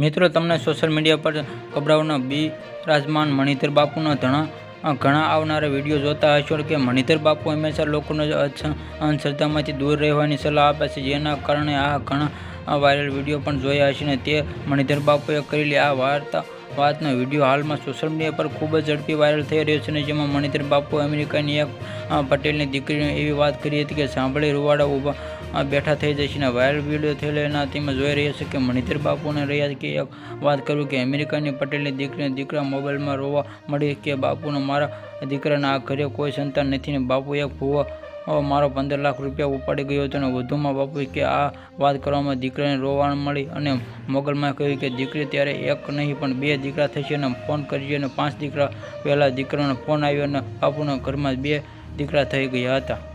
મિત્રો, તમને social media પર ગભરાવના બી રાજમાન મણિધર બાપુના ઘણા ઘણા આવનારા વીડિયો જોતા હશો કે મણિધર બાપુ હંમેશા લોકોને અંધશ્રદ્ધામાંથી દૂર રહેવાની સલાહ આપે છે, જેના કારણે આ ઘણા વાયરલ વીડિયો પણ જોયા હશે ને તે મણિધર બાપુએ કરેલી આ વાર્તા, વાતનો વીડિયો હાલમાં સોશિયલ મીડિયા પર ખૂબ જ ઝડપી વાયરલ થઈ રહ્યો છે ને જેમાં મણિધર બાપુ અમેરિકાની એક પટેલની દીકરીને એવી વાત કરી હતી કે સાંભળી રૂવાડા ઊભા બેઠા થઈ જશે અને વાયરલ વીડિયો થયેલો એના તેમાં જોઈ રહ્યા છે કે મણિધર બાપુને રહ્યા કે એક વાત કરું કે અમેરિકાની પટેલની દીકરીને દીકરા મોબાઈલમાં રોવા મળી કે બાપુને મારા દીકરાના આ ઘરે કોઈ સંતાન નથી ને બાપુ એક ભૂવા મારો પંદર લાખ રૂપિયા ઉપાડી ગયો હતો અને વધુમાં બાપુ કે આ વાત કરવામાં દીકરાને રોવાણ મળી અને મોગલમાં કહ્યું કે દીકરી ત્યારે એક નહીં પણ બે દીકરા થશે અને ફોન કરીએ અને પાંચ દીકરા પહેલાં દીકરાનો ફોન આવ્યો અને બાપુના ઘરમાં બે દીકરા થઈ ગયા હતા.